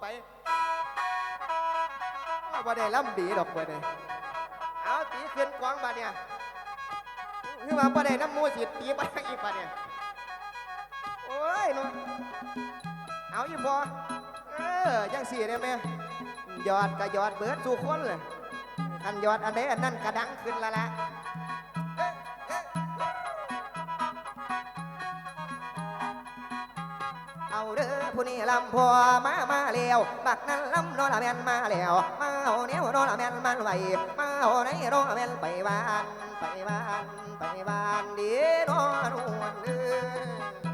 ไปว่าบ่ได้ล่ำดีดอกบ่ได้เอาตีขึ้นกวางบาเนี่ยคือว่าบ่ได้น้ำมูสิตีไปอีกปะเนี่ยโอ้ยเนาะเอาอีพอเออจังสี่ได้ไหมยอดก็ยอดเบิดสู่คนเลยคันยอดอันใดอันนั้นกระดังขึ้นละละ ผู้นี้ลำพอมามาแล้วบักนั้นลำโนละแมนมาแล้วมาเอาเนี้ยวโนละแมนมันไหวมาเอาไหนโนละแมนไปบ้านไปบ้านไปบ้านดีนอนวนเด้อ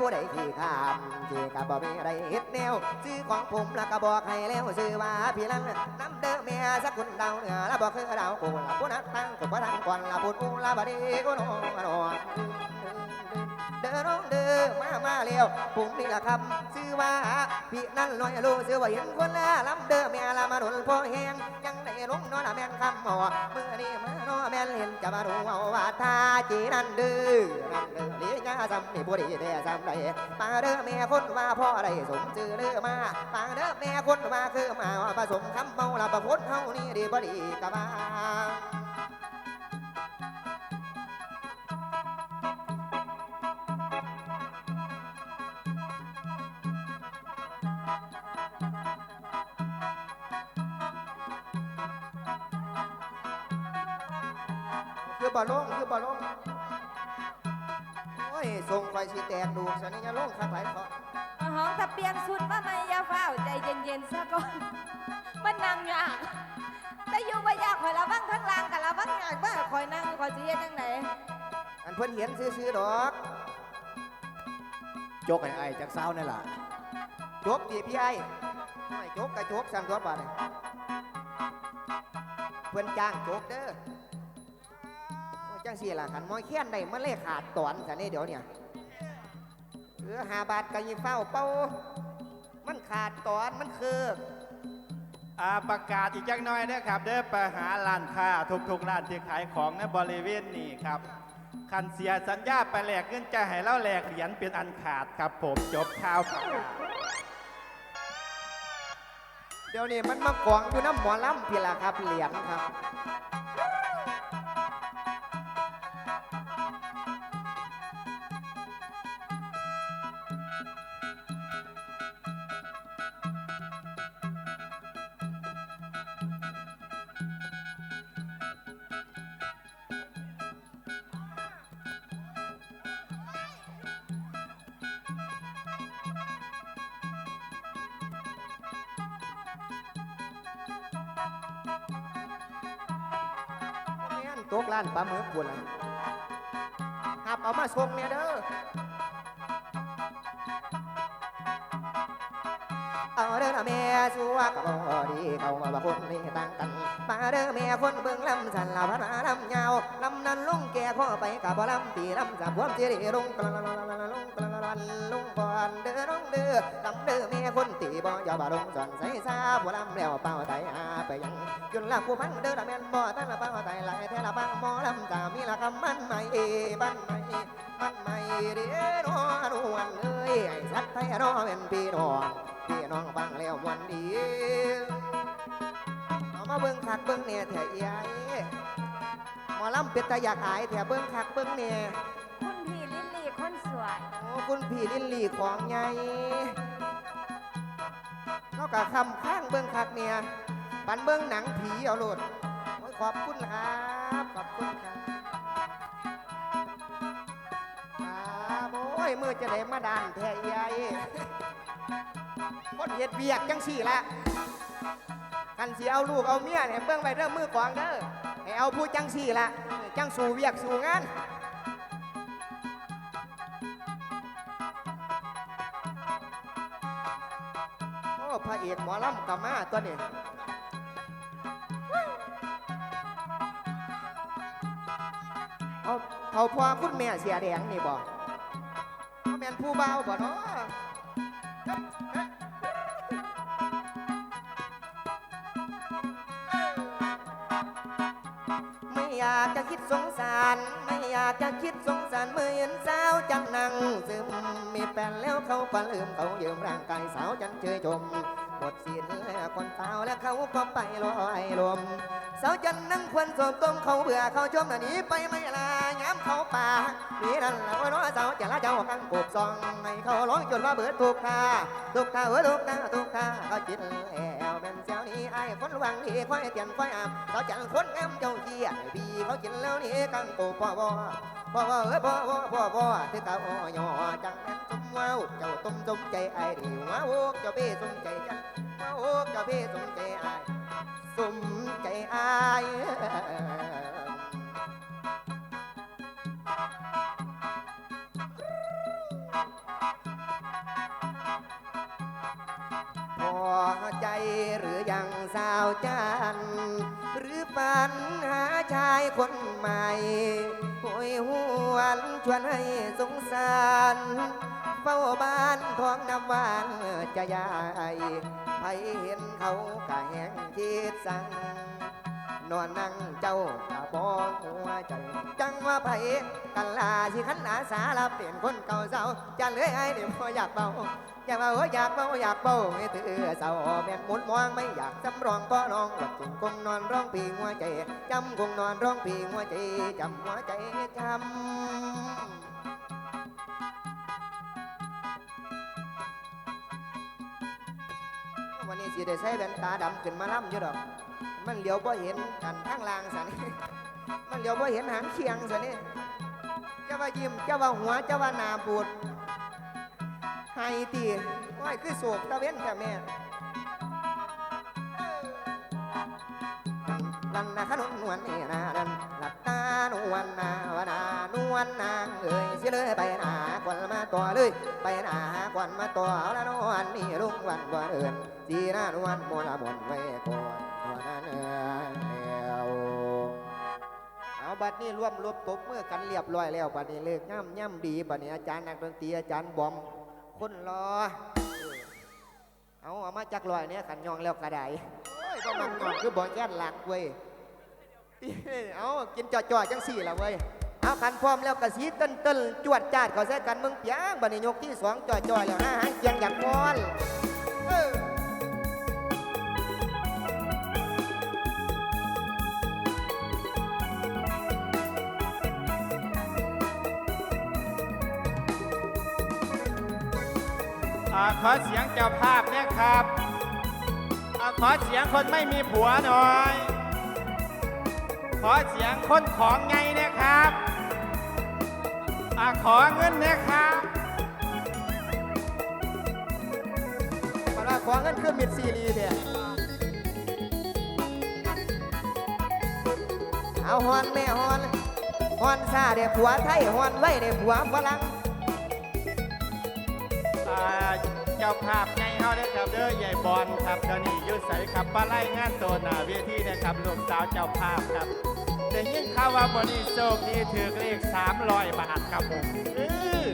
ผู้ใดที่ข้ามที่กับบ่มีอะไรเฮ็ดแนวซื้อของผมแล้วก็บอกให้แล้วซื้อว่าพี่ลังน้ำเด้อแม่สักคนดาวเหนือแล้วบอกคือดาวกูละผู้นักตั้งกูบ่ทังก่อนละพูดอูละบดนีกูโนโนเด้อน้องเด้อมามาเร็วผมนี่ละครับซื้อว่าพี่นั่นลอยลูซื้อว่าเห็นคนละลำเด้อแม่ละมาหนุนพ่อแหงยัง ลงนอนละแม่นคำหมอมือนี้มือนอแม่นเห็นจะมาดูเอาว่าท่าจีนันดื้อนั่นเด้อเลี้ยาซ้ำนี่บ่ดีแต่ซ้ำไดมาเด้อแม่คนว่าพ่อได้สมชื่อเด้อมามาเด้อแม่คนว่าคือมาว่าผสมคำเมาละประพดเฮานี่ดีบ่ดีกะมา บ่ลงคือบ่ลงโอ้ยส่งไฟสิแตกดูกสันนี่จะลงข้างไหลเขาเอาห้องถ้าเปลี่ยนชุดมาใหม่อย่าเฝ้าวใจเย็นๆซะก่อนมันนั่งยากแต่อยู่บ่ยากคอยระวังทั้งล่างกับระวังยากบ้าคอยนั่งคอยสิเฮ็ดจังไดอันเพิ่นเห็นซื้อๆดอกจกไอ้ไอ้จากเศร้านี่ล่ะจบดีพี่ไอ้ไม่จบกระจบสั่งตัวบาดนี่เพิ่นจ้างจบเด้อโอ้ย จังสี่ล่ะขันมอยแค้นได้มันเลยขาดตอนสันนี่เดี๋ยวเนี่ยเออหาบาทกะยิเฝ้าเป้ามันขาดตอนมันคืออ่าประกาศอีกจักหน้อยนะครับเด้อไปหาร้านค้าทุกๆร้านที่ขายของในบริเวณนี้ครับคันเสียสัญญาไปแลกเงินจะให้เราแลกเหรียญเป็นอันขาดครับผมจบข่าวประกาศเดี๋ยวนี้มันมากองอยู่น้ำหมอลำพี่ล่ะครับเหรียญครับ บุญละหับเอามาส่งเนี่ยเด้อเอาเด้อแม่สัวกับบ่ดีเขาว่าบ่คนนี่ต่างกัน มาเด้อแม่คนเบิ่งลำสันลาพนาลำยาวลำนั้นลุงแก่ข้อไปกับบ่ลำตีลำจับพวมสิริลุงกละละละละลุงกละละละลุงก่อนเด้อน้องเด้อลำเด้อแม่คน บ่ยอบ่ลงสอนใส่ซาบ่ลำแล้วเป้าไตหาไปยังจนละผู้พังเด้อละแม่นบ่ตั้งละเป้าไตหลายแท้ละบังหมอลำตามีละคำมันใหม่บ้านใหม่มันใหม่เด้อน้อนวลเอ้ยไอ้สัตว์ไทยน้อเป็นพี่น้องพี่น้องฟังแล้วมวันดีเอามาเบิ่งคักเบิ่งเนี่ยแถใหญ่หมอลำเป็ดตาอยากอายแถเบิ่งคักเบิ่งเนี่ยคุณพี่ลิลลี่คนสวยโอ้คุณพี่ลิลลี่ของใหญ่ เขากะคำข้างเบิ่งคักเนี่ยปันเบิ่งหนังผีเอาโลดโอ้ยขอบคุณครับขอบคุณครับครับโอ้ยมือจะได้มาดานแท้ใหญ่คนเฮ็ดเบียกจังสี่ละกันสิเอาลูกเอาเมียเนี่ยเบิ่งไปเริ่มมือกวางเด้อให้เอาผู้จังสี่ละจังสู่เวียกสู่งาน พระเอกหมอลำกามาตัวนี้เอาเอาพ่อคุณแม่เสียแดงนี่บ่เอาแม่นผู้เบาบ่เนาะ คิดสงสาร ไม่อยากจะคิดสงสารเมื่อเห็นสาวจังนั่งซึมเมมีแฟนแล้วเขาก็ลืมเขายืมร่างกายสาวจันเชยชมหมดสิ้นแล้วคนสาวแล้วเขาก็ไปลอยลมสาวจันนั่งควันสมต้มเขาเบื่อเขาชมหนีไปไม่ลาย้ำเขาป่านี่นั่นแหละว่าน้อสาวจะละเจ้ากันกบซองให้เขาร้องจนว่าเบิดทุกท่าทุกท่าเออทุกท่าทุกท่าเขาจิตแล้วเป็นเจ้านี้ไอ้ คนวังดีค่อยเตียนค่อยอาบสาจันคนงามเจ้าเชียบีเขากินแล้วนี่กันกบพ่อบ่พ่อบ่เออพ่อบ่พ่อบ่ที่เขาอ่อจังแม่นสมว้าวเจ้าตุ้มตุ้มใจไอ้ดีว้าวเจ้าเบ้สมใจจันว้าวเจ้าเบ้สมใจไอ้สมใจอายพอ ใจหรือยังสาวจัน หรือปันหาชายคนใหม่หวยหวนชวนให้สงสารเฝ้าบ้านท้องน้ำวางจะยายไปเห็นเขากะแหงคิดสั่ง นอนนั่งเจ้ากะบอกหัวใจจังว่าไผกันลาสิขันอาสาลาเปลี่ยนคนเก่าเศร้าจะเลือไอ้เดี๋ยวออยากเบาอยากเบาอยากเบาอยากเบาให้ตือเศร้าแม่นหมุนมองไม่อยากจำรองก็ลองวัดจงคงนอนร้องปีหัวใจจำคงนอนร้องปีหัวใจจำหัวใจจำ สิได้ใส่แว่นตาดำขึ้นมาล่ำอยู่ดอก มันเหลียวบ่เห็นกันทางล่างสันมันเหลียวบ่เห็นหางเคียงสันนี่เจ้าว่ายิ้มเจ้าว่าหัวเจ้าว่าหนาบูดไห้ตีว้ายคือโศกตะเว้นแต่แม่ลันนาขนนนวลนี่นาดันหลับตานวลนาวนา นวลนางเอ้ยสิเลยไปหาควันมาตัวเลย ไปหา วันมาตัวเอละนวลนี่ลุงวันวันเอินสีน้านวลมละมนไว้ก่อนตัวนั้นเอ้ยวเอาบัดนี้ร่วมรวบตบเมื่อกันเรียบร้อยแล้วบัดนี้เลิกย่ำย่ำดีบัดนี้อาจารย์นักดนตรีอาจารย์บอมคนรอเออเอาเอามาจักลอยเนี่ยขันยองแล้วกระไดโอ้ยก็มันยองคือบอแก้นหลักเว้ยเอากินจ่อๆจังสี่ละเว้ย เอาขันพร้อมแล้วกระสีต้นต้นจวดจาดเขาใส่กันมึงเปียงบันยกที่สองจ่อๆแล้วนะหางเกียงอยากมอนเอออาขอเสียงเจ้าภาพเนี่ยครับอาขอเสียงคนไม่มีผัวหน่อย ขอเสียงคนของไงเนี่ยครับอ่าขอเงินเนี่ยครับมาว่าขอเงินคือมิดซีรีเถอะเอาฮอนแม่ฮอนฮอนซาเด็ผัวไทยฮอนไว้เด็ผัวฝรั่งอ่าเจ้าภาพไงเฮาได้อครับเด้อใหญ่บอลครับตอนนี้อยุ่ใสครับปลาไล่งานตัวหน้าเวทีนะครับลูกสาวเจ้าภาพครับ แต่ยิ่งข่าวว่าบริโซคดีถือเลข300บาทครับผมเออ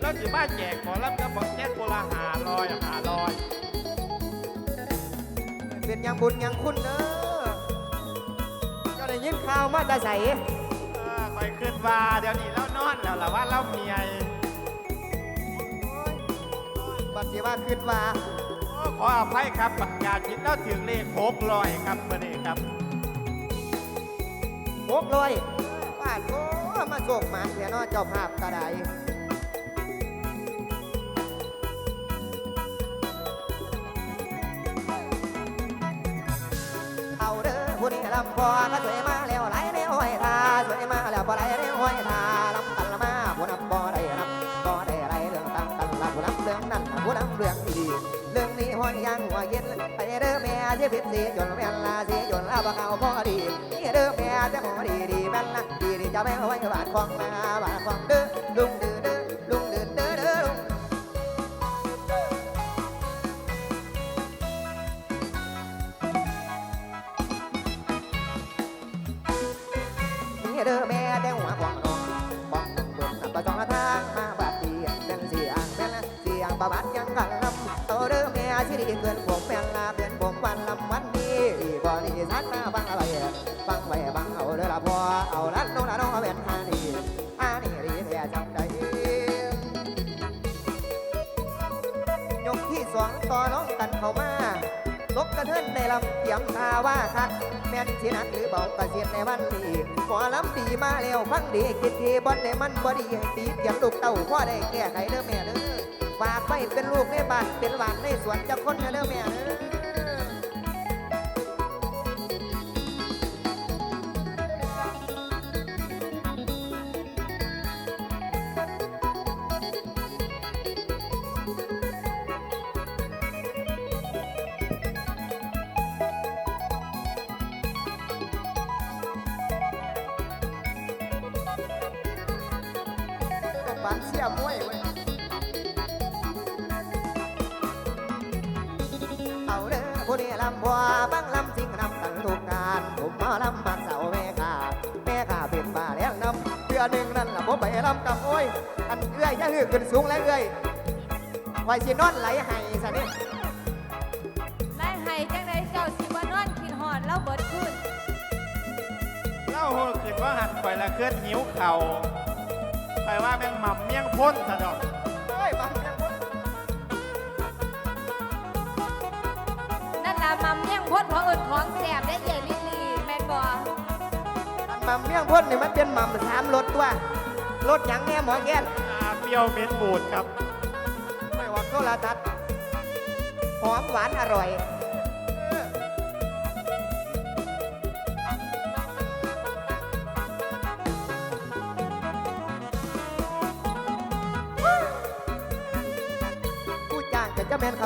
แล้วสิบ้าแจกขอรับกระบอกแจกคนละหาลอยหาลอยเป็นหยังบุญหยังคุณเด้อเจ้าได้ยินข่าวมาแต่ใสเออคอยขึ้นว่าเดี๋ยวนี้เรานอนแล้วล่ะว่าเราเมียบัดสิว่าคิดว่าโอ้ขออภัยครับประกาศผิดเราถึงเลขหกลอยครับเมื่อนี้ครับ หกร้อยบาทโอ้มาโศกหมาเสียนอเจ้าภาพกระไดเอาเด้อผู้นี้ลำพอก็สวยมาแล้วไหลในห้อยทาสวยมาแล้วพอไหลในห้อยทา ด้อแม่ที่ผิดสีจนแม่นลาสีจนลาบ่เขาพอดีนี่เด้อแม่จะหอดีดีแม่นละดีดีจะแม่ไว้บาดของมาบาดของเด้อลุงเด้อเด้อลุงเด้อเด้อเด้อลุงนี่เด้อแม่แต่หัวของน้องบองน้องเบิ่งนำประจองละทางมาบาดเดียเป็นเสียงแม่นเสียงประบาดยังกันลำเอาเด้อแม่ที่ดีเกินผมแม่ วันลำวันดีบ่นี่สักมาฟังอะไรฟังไว้ฟังเอาเด้อละพอเอาละน้องละน้องเอาเป็นฮานี่ฮานี่ดีแท้จำได้ยกที่สองต่อน้องกันเข้ามาลกกระเทินในลำเตียมตาว่าคักแม่นสินักหรือเบากระเสียดในวันนี้ขอลำดีมาแล้วฟังดีคิดทีบอลในมันบอดีให้ตีเตียมลูกเต้าพ่อได้แก้ไขเด้อแม่เด้อฝากไว้เป็นลูกในบ้านเป็นหวานในสวนเจะคนเด้อแม่เด้อ ก็ปานเสียมวยเว้ยเอาเด้อผู้นี้ลำบัวบังลำสิงนำกันทุกการผมมาลำบักเสาแม่ขาแม่ขาเป็นบ้าแล้วนำเพื่อหนึ่งนั่นล่ะผมไปลำกับโอ้ยอันเอื้อยจะหือขึ้นสูงแล้วเอื้อยไว้สินอนไหลให้ซะนี่ไล่ให้จังไดเจ้าสิบ่นอนคิดฮอดแล้วเบิดคืนเล่าโหขึ้นว่าหันไปละเคลื่อนหิวเข่าไปว่าเป็นหม่ำ เมี่ยงพ่นสะดอกโอ้ยมันยังบ่นั่นล่ะมัมยังพ้นเพราะเอิ้นของแซ่บได้เจลิลลี่แม่นบ่อันหม่ำเมี่ยงพ่นนี่มันเป็นหม่ำสามรสตัวรสหยังแน่หมอแก้นอ่าเปรี้ยวเหม็นบูดครับไม่ว่าโซลาตัดหอมหวานอร่อย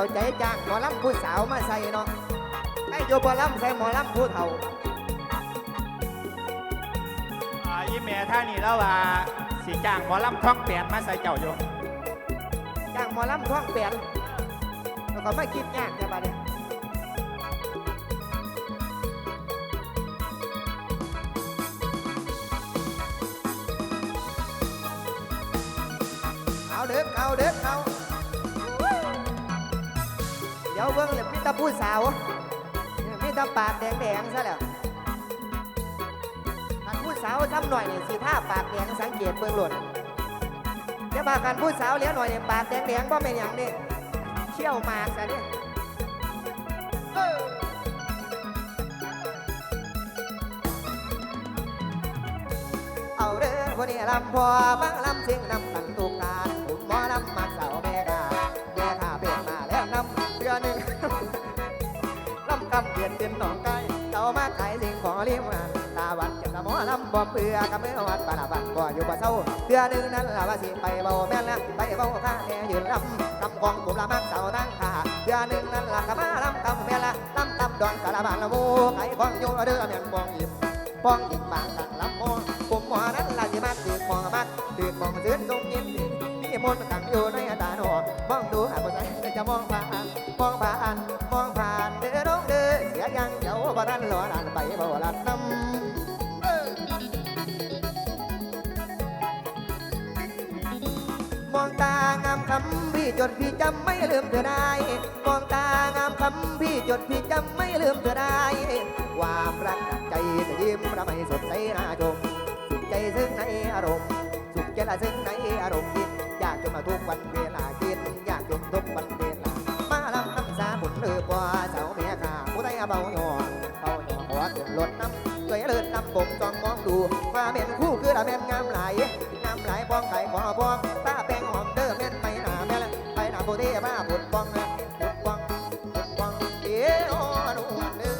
างก็จะเป็นเข้าใจจ้างหมอลำผู้สาวมาใส่เนาะไอ้โยบอลำใส่หมอลำผู้เฒ่าอ่าอีแม่ท่านี่แล้วว่าสีจ้างหมอลำท้องแปดมาใส่เจ้าอยู่จ้างหมอลำท้องเปลี่ยนแล้วก็ไม่คิดยากจะบาดเนี่ยเอาเด็กเอาเด็กเอาเดี๋ ยวเบิ้งเลยมีแตาผู้สาวเนี่ยมีแตาปากแดงๆซะแล้วอันผู้สาวทำหน่อยนี่สีท่าปากแดงสังเกตเบิ้งหล่นเดี๋ยวพากันผู้สาวเลี้ยหน่อยเนี่ยปากแดงๆเพราเป็นอย่างนี้เชี่ยวมากซะเนี่ยเอาเด้อคนนี้ลำพอบังลำสิงนำกันตุก หนองไก่เจ้ามาขายสิ่งของเลี้ยงมันตาวันเจ็บตาหมอลำบ่เปื่อกำมือวัดปานาบันบ่อยู่บ่เศร้าเดือนหนึ่งนั้นละว่าสิไปเบาแม่นละไปเบาข้าแน่ยืนลำกำกองผมละมักเสาตั้งขาเดือนหนึ่งนั้นละกำมาลำกำแม่นละลำตำดอนสารบานละโมไก่ของโยเดือแม่นบองยิ้มบองยิ้มบางกันลำโมผมหมอนั้นละสิมักตื่นมองมักตื่นมองตื่นทรงยิ้ม มนต์ขังอยู่ในตาหนอมองดูหาบ่ใจจะมองผ่านมองผ่านมองผ่านเด้อน้องเด้อเสียยังเจ้าบ่ทันหลอนันไปบ่ลัดน้ำมองตางามคำพี่จดพี่จำไม่ลืมเธอได้มองตางามคำพี่จดพี่จำไม่ลืมเธอได้ ความรักใจจะยิ้มระไม่สดใสน่าชมสุขใจซึ่งในอารมณ์ สุขใจละซึ่งในอารมณ์คิดอยาก จนมาทุกวันเวลาคิดอยากจนทุกวันเวลามาลำน้ำสาบุญเลือกว่าเจ้าเมียข้าผู้ใดเบาหยอเบาหยอขอขึ้นรถน้ำช่วยเลิศน้ำผมจองมองดูว่าเป็นคู่คือละเป็นงามหลายงามหลายป้องไก่ขอป้องตาแป้งหอมเด้อแม่นไปหนาแม่ละไปหนาผู้ที่มาบุญป้องนะบุญป้องบุญป้องเดี๋ยวอนหนเด้อ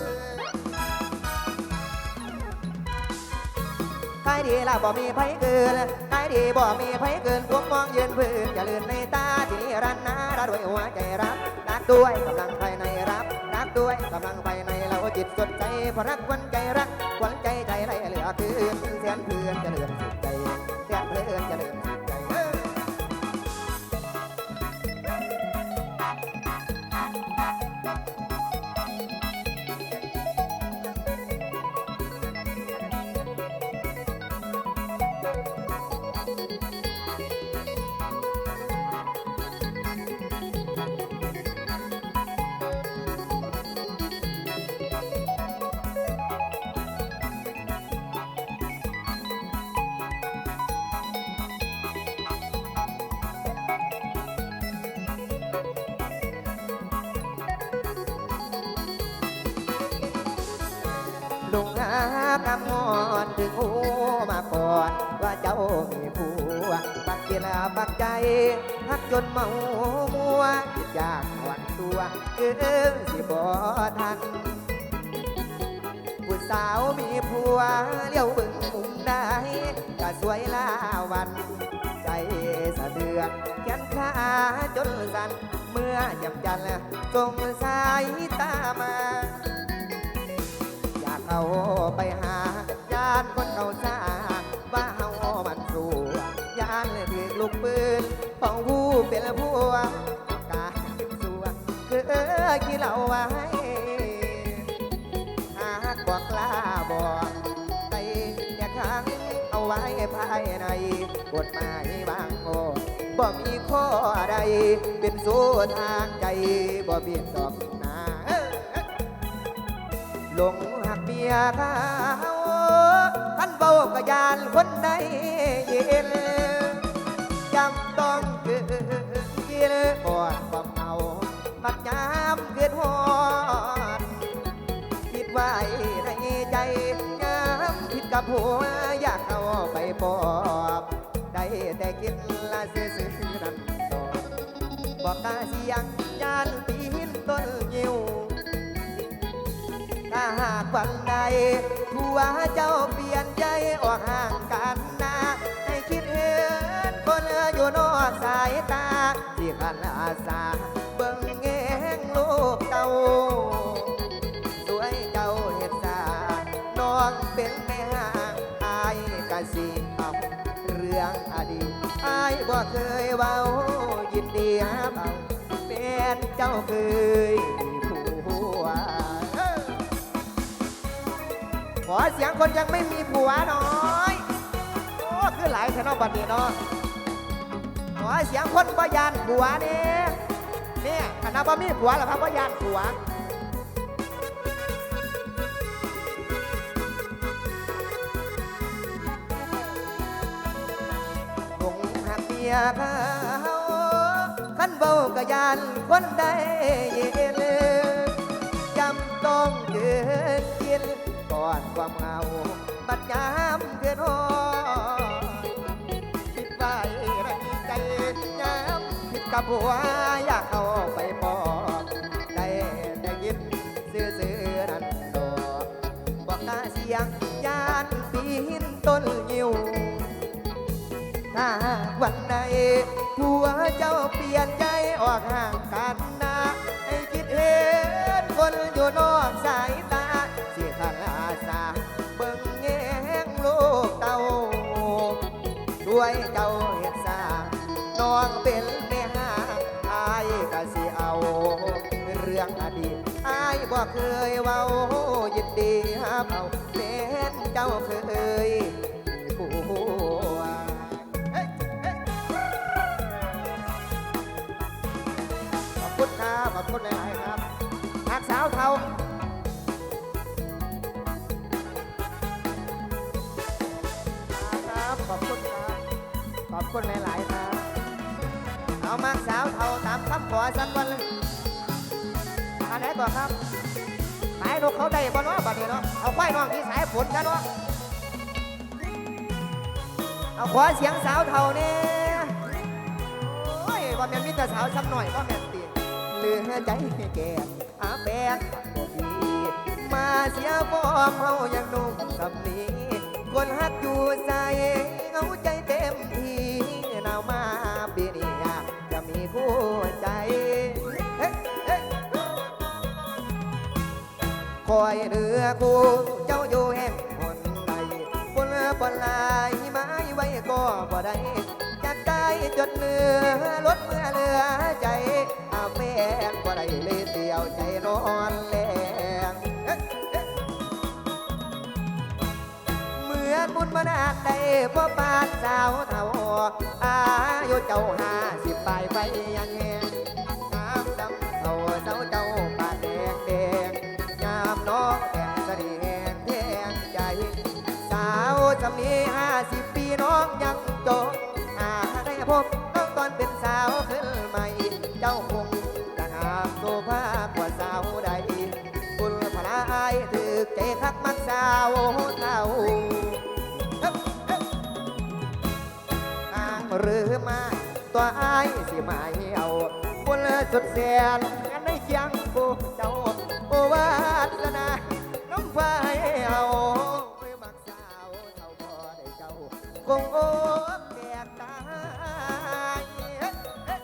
ใครดีล่ะบ่มีไผเกิน ดีบ่มีไผเกินผมมองยืนพื้นอย่าลืนในตาที่นี่รันนารักด้วยหัวใจรักรักด้วยกำลังภายในรับรักด้วยกำลังภายในเราจิตสดใจเพราะรักวันใจรักวันใจใจไรเหลือคืนเสียนเพื่อนจะเลื่อนสุดใจเสียนเพื่อนจะเลื่อนสุดใจ ลุงหากำงอนถึงหูมาก่อน ว่าเจ้ามีผัวปักเกลาปักใจฮักจนเมามัวคิดอยากหวันตัวเกินสิบ่ทันผู้สาวมีผัวเลี้ยวบึงมุมได้ก็สวยลาวัน ใจสะเทือนแขนขาจนสั่นเมื่อยับยันส่งสายตามา เอาไปหาญาติคนเขาซาว่าเฮามันสู้ยานเลยถือลูกปืนของผู้เป็นผัวกาขึ้นสัวคือขี้เหล่าไว้หากบอกลาบอกไปอย่าขังเอาไว้ภายในกฎหมายบางโอบ่มีข้อใดเป็นสู้ทางใจบ่เบียดดอกนาลง หักเมียเขาท่านเบากะยานคนใดเย็นจำต้องเกิดกินก่อนความเมามักยามเกิดหอดคิดไว้ในใจยามผิดกับผัวอยากเอาไปปอบได้แต่กินละซื้อซื้อนั่นดอกบอกตาเสียงยานปีนต้นยิวถ้า หากวันใดผัวเจ้าเปลี่ยนใจออกห่างกันนาให้คิดเห็นคนอยู่นอกสายตาที่ขันอาสาเบิ่งแงงลูกเก่าสวยเจ้าเห็ดสาน้องเป็นแม่ห่างอายกะสิเอาเรื่องอดีตอายบ่เคยเว้ายินดีหาเบาเป็นเจ้าเคยผัว อเสียงคนยังไม่มีผัวหน่อยโอ้คือหลายแค่นอบัดนี้เนาะขอเสียงคนบ่ยานผัวเนี่ยเนี่ยคณะบ่มีผัวหรอครับบ่ยานผัวคงหักเมียเขาขันเบากะยานคนใดเย็นจำต้องเกิน อนความเหงา บัดยามเกินหอคิดไว้ในใจยามผิดกับผัวอยากเอาไปปอบได้แต่ยินซื้อๆนั่นดอกบอกตาเสียงยานปีนต้นยิวถ้าวันใดผัวเจ้าเปลี่ยนใจออกห่าง เคยเว้ายินดีหาเอาเป็นเจ้าเคยผัวขอบคุณครับขอบคุณหลายๆครับนักสาวเทาครับขอบคุณครับ ขอบคุณหลายๆครับ เอามากสาวเทาตามคำขอสักวันเลยอันไหนก่อนครับ นกเขาได้บ่เนาะบัดนี้เนาะเอาควายน้องที่สายฝนกันเนาะเอาขอเสียงสาวเท่านี่โอ้ยว่าแม่นมีแต่สาวซ้ำหน่อยว่าแม่นตีเหลือใจแก่อาแฟนบ่ดีมาเสียฟอมเฮายังนุ่มสำนีคนฮักอยู่ใส่เอาใจเต็มที่นาวมาปีนี้อย อยเรือคู่เจ้าอยู่แห่งคนใดบนบนลายไม้ไว้ก็บ่ได้อยากได้จดเนือลดเมื่อเหลือใจอาแฟนบ่ได้เลยเดียวใจนอนแรงเหมือนบุญมานานได้พ่อปานสาวเท่าอายุเจ้าห้าสิบปลายไปยังแหงาวจำนี้ห้าสิบปีน้องยังจกหาได้พบน้องตอนเป็นสาวขึ้นใหม่ เจ้าคงจะงามโซภากว่าสาวใดคุณพลาอายถือใจคักมักสาวเท่าเฮ้างหรือม่ตัวอายสิมาเหี่ยวบนสุดแสนกันได้เคียงกูเจ้าโอวาสนาน้ำฟ้าให้เอ งโอ้แก่ตายเฮ้ยเฮ้ย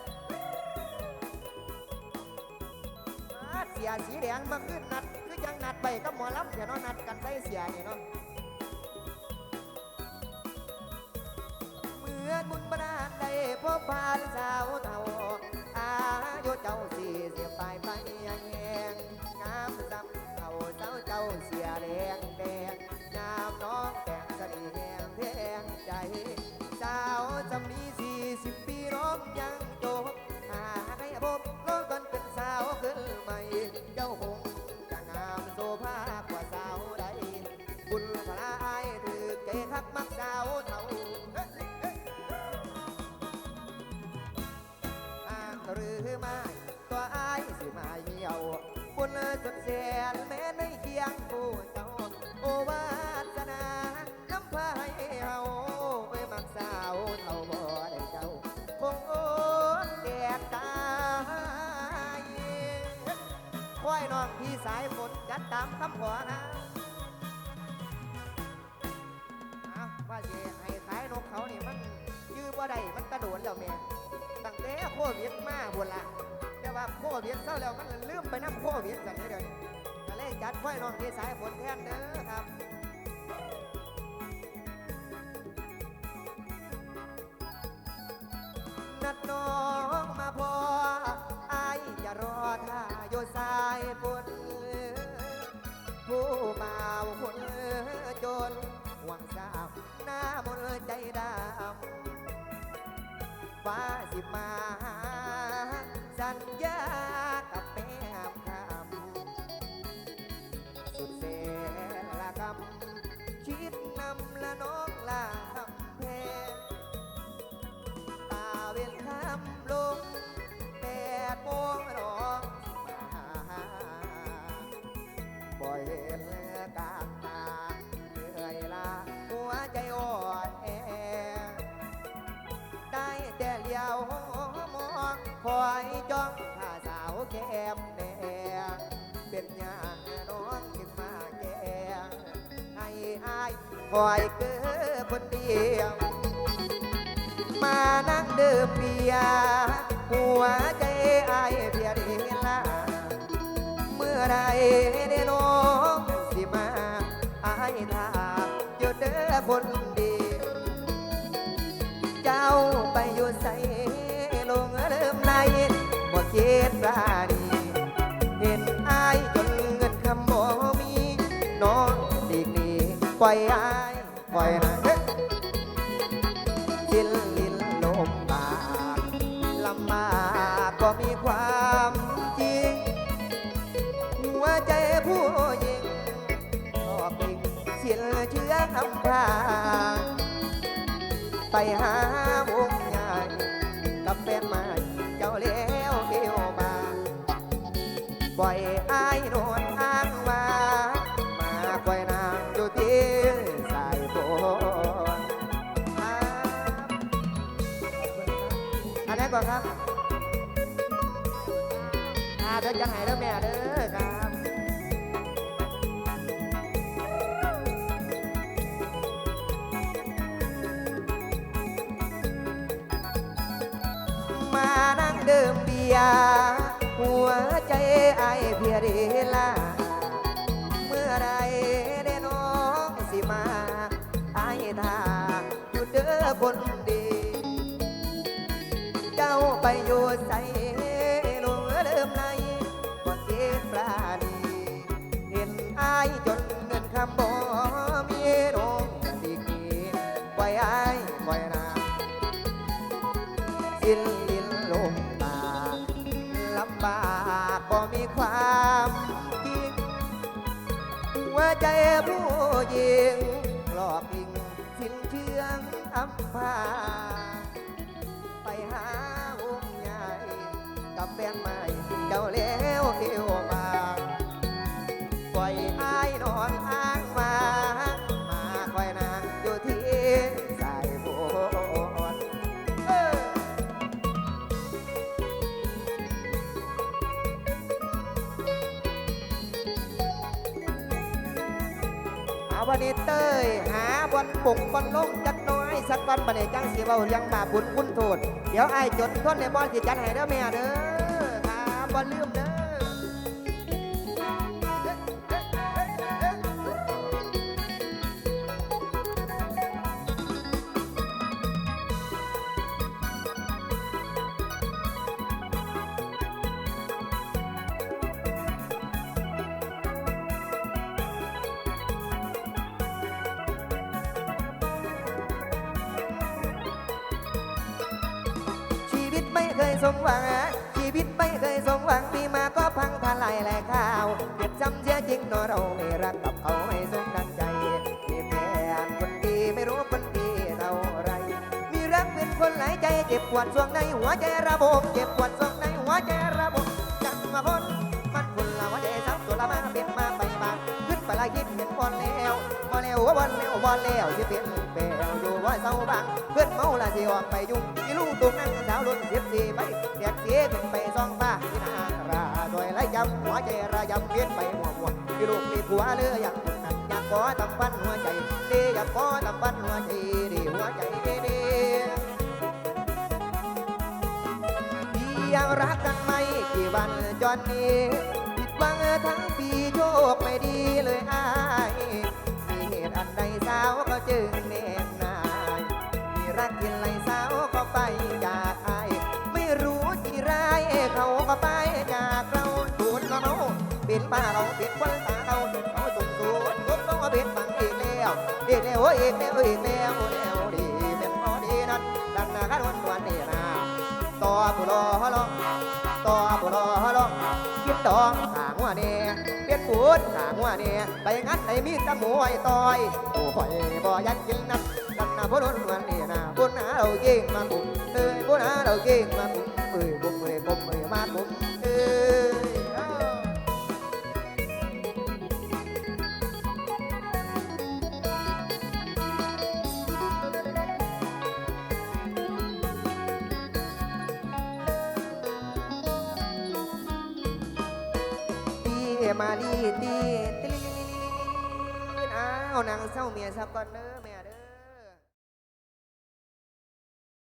มาเสียสีแดงมาขึ้นนัดคือยังนัดไปกับหมอลำเสียเนาะนัดกันใส่เสียนี่เนาะเหมือนบุญบานานได้พบพานสาวเท่าอายุเจ้าสี่เสียปลายไปยังแงงงามซ้ำเท่าเจ้าเจ้าเสียแดงแดงงามน้อง ใจ สาวจำนี้สี่สิบปีร้องยัง วิดมาบุญละแต่ว่าโควิดเศร้าแล้วมันลืมไปน้ำโควิดกันเดี๋ยวนี้ก็เลยจัดค่อยน้องพี่สายฝนแทนเด้อครับนัดน้องมาพออายจะรอท่าอยู่สายฝนผู้บ่าวคนจนหวังสาวหน้ามนใจดำฟ้าสิมา สัญญา คอยเกิดคนเดียว มานั่งเดิมเบียร์หัวใจไอเพียดีลาเมื่อใดได้น้องสิมาไอายถาอยู่เด้อคนดี เจ้าไปอยู่ใส่ลงเริ่มในบ่คิดราดีเห็นไอจนเงินคำบ่มีน้องดีกนี้ปล่อยอ นเชื้อคำพาไปหาวงใหญ่กับแฟนใหม่เจ้าเลี้ยวเที่ยวมาปล่อย ยร์หัวใจไอเพียดีลา เมื่อไรได้น้องสิมาไอทาอยู่เด้อคนดี เจ้าไปอยู่ใส่ลงเริ่มไหลก็เก็บปลาดี เห็นไอจนเงินคำบ่มี ใจผู้หญิงหลอกอิงสินเชื่องอำพาไปหาวงใหญ่กับแฟนใหม่เจ้าแล้วเที่ยวมา เอาวันนี้เต้ยหาบอลบุกบอลลงจัดน้อยสักวันบันเดจังสีเบาเรียงบาปบุญคุณโทษ เดี๋ยวไอ้จดทนในบอลสิจัดให้เด้อแม่เด้อครับบอลลืมเด้อ วดส่วงในหัวใจระบบเจ็บปวดส่วงในหัวใจระบบจังมาคนมันคนละหัวใจสับตัวละมาเป็นมาไปมาขึ้นไปละคิดเห็นบอลแล้วบอลแล้วบอลแล้วบอลแล้วที่เป็นแปลวอยู่ว่าเศร้าบางเพื่อนเมาละสิออกไปยุ่งที่ลูกตุกนั่งสาวรุ่นสิบสี่ไปเรียกเสียขึ้นไปซองฟ้าที่นาราโดยไรยำหัวใจระยำเวียนไปหัวหัวที่ลูกมีผัวเรืออยากคนนั้นอยากขอทำฟันหัวใจดีอยากขอทำฟันหัวใจดีหัวใจดี รักกันไม่กี่วันจอนนี้ผิดหวังทั้งปีโชคไม่ดีเลยอายมีเหตุอันใดสาวก็จึงเน่นนายมีรักกินไรสาวก็ไปจากอายไม่รู้ที่ร้ายเขาก็ไปจากเราดูนเราเป็นป้าเราเป็นควันตาเราเขาส่งสูนทุกต้องมาเป็นฝังอีกแล้วอีกแล้วอีกแล้วอีกแล้วแล้วดีเป็นพอดีนั้นดังนาคาวันวันนี้นะ ต่อผู้รอลองต่อผู้รอลองคิดดองหางหัวเน่เปียกปูดหางหัวเน่ไปงัดในมีดตะหมวยต่อยโอ้ข่อยบ่ยันกินนักดันนาผู้รุนวันนี้นะผู้หาเราเก่งมาบุญเอ้ยผู้หาเราเก่งมาบุญเอ้ยบุญเอ้ยบุญเอ้ยมาบุญเอ้ยาลีตีตีลีลีลีลีลีอ้านางเศร้าเมียซะกก่อนเด้อแม่